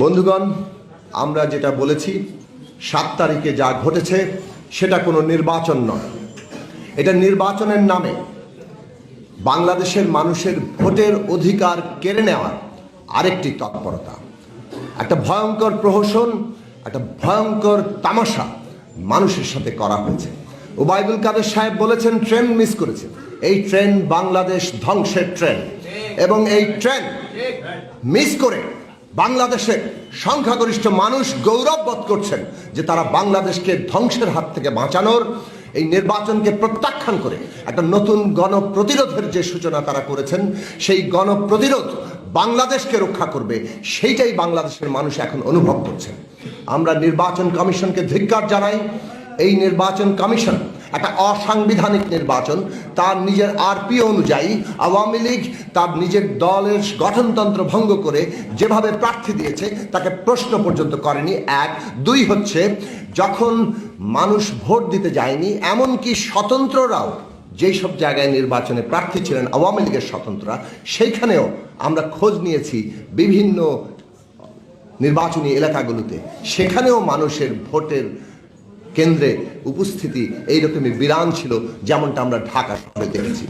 বন্ধুগণ, আমরা যেটা বলেছি, সাত তারিখে যা ঘটেছে, সেটা কোনো নির্বাচন নয়। এটা নির্বাচনের নামে বাংলাদেশের মানুষের ভোটের অধিকার কেড়ে নেওয়ার আরেকটি তৎপরতা। একটা ভয়ঙ্কর প্রহসন, একটা ভয়ঙ্কর তামাশা মানুষের সাথে করা হয়েছে। ওবায়দুল কাদের সাহেব বলেছেন ট্রেন মিস করেছে। এই ট্রেন বাংলাদেশ ধ্বংসের ট্রেন এবং এই ট্রেন মিস করে বাংলাদেশের সংখ্যাগরিষ্ঠ মানুষ গৌরব বোধ করছেন যে তারা বাংলাদেশকে ধ্বংসের হাত থেকে বাঁচানোর এই নির্বাচনকে প্রত্যাখ্যান করে একটা নতুন গণপ্রতিরোধের যে সূচনা তারা করেছেন, সেই গণপ্রতিরোধ বাংলাদেশকে রক্ষা করবে, সেইটাই বাংলাদেশের মানুষ এখন অনুভব করছেন। আমরা নির্বাচন কমিশনকে ধিক্কার জানাই, এই নির্বাচন কমিশন একটা অসাংবিধানিক নির্বাচন, তার নিজের আরপি অনুযায়ী আওয়ামী লীগ তার নিজের দলের গঠনতন্ত্র ভঙ্গ করে যেভাবে প্রার্থী দিয়েছে, তাকে প্রশ্ন পর্যন্ত করেনি। এক। দুই হচ্ছে, যখন মানুষ ভোট দিতে যায়নি, এমনকি স্বতন্ত্ররাও যেই সব জায়গায় নির্বাচনে প্রার্থী ছিলেন আওয়ামী লীগের স্বতন্ত্ররা, সেইখানেও আমরা খোঁজ নিয়েছি বিভিন্ন নির্বাচনী এলাকাগুলোতে। সেখানেও মানুষের ভোটের কেন্দ্রে উপস্থিতি এইরকমই বিরান ছিল যেমনটা আমরা ঢাকা শহরে দেখেছি।